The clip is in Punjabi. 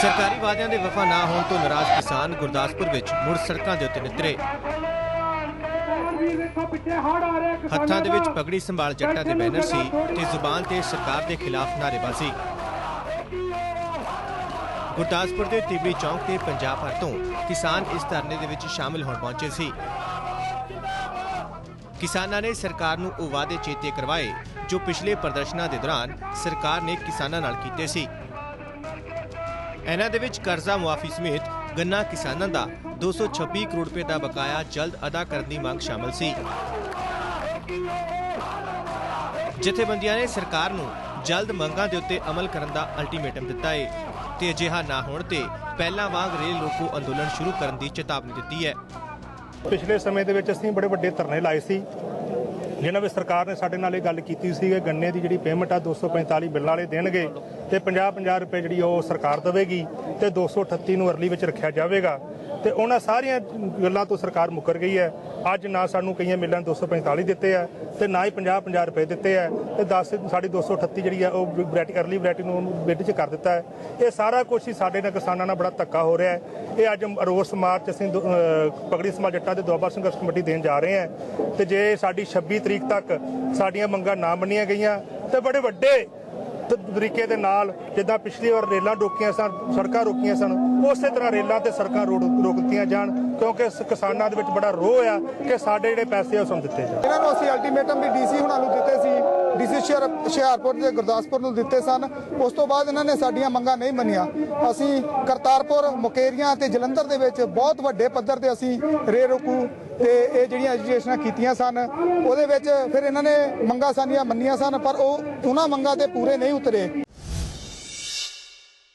ਸਰਕਾਰੀ ਵਾਅਦਿਆਂ ਦੇ ਵਫਾ ਨਾ ਹੋਣ ਤੋਂ ਨਾਰਾਜ਼ ਕਿਸਾਨ ਗੁਰਦਾਸਪੁਰ ਵਿੱਚ ਮੁੜ ਸੜਕਾਂ ਦੇ ਉੱਤੇ ਨਿਤਰੇ। ਹੱਥਾਂ ਦੇ ਵਿੱਚ ਪਗੜੀ ਸੰਭਾਲ ਜੱਟਾਂ ਦੇ ਬੈਨਰ ਸੀ ਤੇ ਜ਼ੁਬਾਨ ਤੇ ਸਰਕਾਰ ਦੇ ਖਿਲਾਫ ਨਾਅਰੇਬਾਜ਼ੀ। ਗੁਰਦਾਸਪੁਰ ਦੇ ਤਿਬੜੀ ਚੌਂਕ ਤੇ ਪੰਜਾਬ ਭਰ ਤੋਂ ਕਿਸਾਨ ਇਸ ਧਰਨੇ ਦੇ ਵਿੱਚ ਸ਼ਾਮਿਲ ਹੋਣ ਪਹੁੰਚੇ ਸੀ। ਕਿਸਾਨਾਂ ਨੇ ਸਰਕਾਰ ਨੂੰ ਉਹ ਵਾਅਦੇ ਚੇਤੇ ਕਰਵਾਏ ਜੋ ਪਿਛਲੇ ਪ੍ਰਦਰਸ਼ਨਾਂ ਦੇ ਦੌਰਾਨ ਸਰਕਾਰ ਨੇ ਕਿਸਾਨਾਂ ਨਾਲ ਕੀਤੇ ਸੀ। ਇਹਨਾਂ ਦੇ ਵਿੱਚ ਕਰਜ਼ਾ ਮੁਆਫੀ ਸਮੇਤ ਗੰਨਾ ਕਿਸਾਨਾਂ ਦਾ 226 ਕਰੋੜ ਰੁਪਏ ਦਾ ਬਕਾਇਆ ਜਲਦ ਅਦਾ ਕਰਨ ਦੀ ਮੰਗ ਸ਼ਾਮਲ ਸੀ। ਜਥੇਬੰਦੀਆਂ ਨੇ ਸਰਕਾਰ ਨੂੰ ਜਲਦ ਮੰਗਾਂ ਦੇ ਉੱਤੇ ਅਮਲ ਕਰਨ ਦਾ ਅਲਟੀਮੇਟਮ ਦਿੱਤਾ ਹੈ ਤੇ ਅਜਿਹਾ ਨਾ ਹੋਣ ਤੇ ਪਹਿਲਾਂ ਵਾਂਗ ਰੇਲ ਰੋਕੋ ਅੰਦੋਲਨ ਸ਼ੁਰੂ ਕਰਨ ਦੀ ਚੇਤਾਵਨੀ ਦਿੱਤੀ ਹੈ। ਪਿਛਲੇ ਸਮੇਂ ਦੇ ਵਿੱਚ ਅਸੀਂ ਬੜੇ ਵੱਡੇ ਧਰਨੇ ਲਾਏ ਸੀ, ਜਿਨ੍ਹਾਂ ਵਿੱਚ ਸਰਕਾਰ ਨੇ ਸਾਡੇ ਨਾਲ ਇਹ ਗੱਲ ਕੀਤੀ ਸੀ ਕਿ ਗੰਨੇ ਦੀ ਜਿਹੜੀ ਪੇਮੈਂਟ ਆ 245 ਬਿੱਲਾਂ ਵਾਲੇ ਦੇਣਗੇ ਤੇ 50-50 ਰੁਪਏ ਜਿਹੜੀ ਉਹ ਸਰਕਾਰ ਦੇਵੇਗੀ ਤੇ 238 ਨੂੰ ਅਰਲੀ ਵਿੱਚ ਰੱਖਿਆ ਜਾਵੇਗਾ। ਤੇ ਉਹਨਾਂ ਸਾਰੀਆਂ ਗੱਲਾਂ ਤੋਂ ਸਰਕਾਰ ਮੁੱਕਰ ਗਈ ਹੈ। ਅੱਜ ਨਾ ਸਾਨੂੰ ਕਈਆਂ ਮਿਲਾਂ 245 ਦਿੱਤੇ ਆ ਤੇ ਨਾ ਹੀ 50-50 ਰੁਪਏ ਦਿੱਤੇ ਆ ਤੇ 10 ਸਾਡੀ 238 ਜਿਹੜੀ ਆ ਉਹ ਵੈਰਾਈਟੀ ਅਰਲੀ ਵੈਰਾਈਟੀ ਨੂੰ ਬਿੱਟ 'ਚ ਕਰ ਦਿੱਤਾ ਹੈ। ਇਹ ਸਾਰਾ ਕੁਝ ਹੀ ਸਾਡੇ ਨਾਲ ਕਿਸਾਨਾਂ ਨਾਲ ਬੜਾ ਧੱਕਾ ਹੋ ਰਿਹਾ ਹੈ। ਇਹ ਅੱਜ ਰੋਸ ਮਾਰਚ ਅਸੀਂ ਦੋ- ਅਹ, ਪਗੜੀ ਸਮਾਜ ਜੱਟਾਂ ਦੇ ਦੁਆਬਾ ਸੰਘਰਸ਼ ਕਮੇਟੀ ਦੇਣ ਜਾ ਰਹੇ ਹਾਂ। ਤੇ ਜੇ ਸਾਡੀ 26 ਤਰੀਕ ਤੱਕ ਸਾਡੀਆਂ ਮੰਗਾਂ ਨਾ ਮੰਨੀਆਂ ਗਈਆਂ ਤੇ ਬੜੇ ਵੱਡੇ ਤਰੀਕੇ ਦੇ ਨਾਲ ਜਿੱਦਾਂ ਪਿਛਲੀ ਵਾਰ ਰੇਲਾਂ ਰੋਕੀਆਂ ਸਨ, ਸੜਕਾਂ ਰੋਕੀਆਂ ਸਨ, ਉਸੇ ਤਰ੍ਹਾਂ ਰੇਲਾਂ ਤੇ ਸੜਕਾਂ ਰੋਕ ਰੋਕ ਦਿੱਤੀਆਂ ਜਾਣ ਕਿਉਂਕਿ ਕਿਸਾਨਾਂ ਦੇ ਵਿੱਚ ਬੜਾ ਰੋਹ ਆ ਕਿ ਸਾਡੇ ਜਿਹੜੇ ਪੈਸੇ ਆ ਉਹ ਸਾਨੂੰ ਦਿੱਤੇ ਜਾਣ। ਇਹਨਾਂ ਨੂੰ ਅਸੀਂ ਅਲਟੀਮੇਟਮ ਵੀ ਡੀਸੀ ਹੁਣਾਂ ਨੂੰ ਦਿੱਤੇ ਸੀ ਡੀਸੀ ਹੁਸ਼ਿਆਰਪੁਰ ਦੇ ਗੁਰਦਾਸਪੁਰ ਨੂੰ ਦਿੱਤੇ ਸਨ। ਉਸ ਤੋਂ ਬਾਅਦ ਇਹਨਾਂ ਨੇ ਸਾਡੀਆਂ ਮੰਗਾਂ ਨਹੀਂ ਮੰਨੀਆਂ। ਅਸੀਂ ਕਰਤਾਰਪੁਰ, ਮੁਕੇਰੀਆਂ ਤੇ ਜਲੰਧਰ ਦੇ ਵਿੱਚ ਬਹੁਤ ਵੱਡੇ ਪੱਧਰ ਤੇ ਅਸੀਂ ਰੇ ਰੋਕੂ ਤੇ ਇਹ ਜਿਹੜੀਆਂ ਐਜੀਟੇਸ਼ਨਾਂ ਕੀਤੀਆਂ ਸਨ, ਉਹਦੇ ਵਿੱਚ ਫਿਰ ਇਹਨਾਂ ਨੇ ਮੰਗਾਂ ਸਾਨੀਆਂ ਮੰਨੀਆਂ ਸਨ, ਪਰ ਉਹ ਉਹਨਾਂ ਮੰਗਾਂ ਤੇ ਪੂਰੇ ਨਹੀਂ ਉਤਰੇ।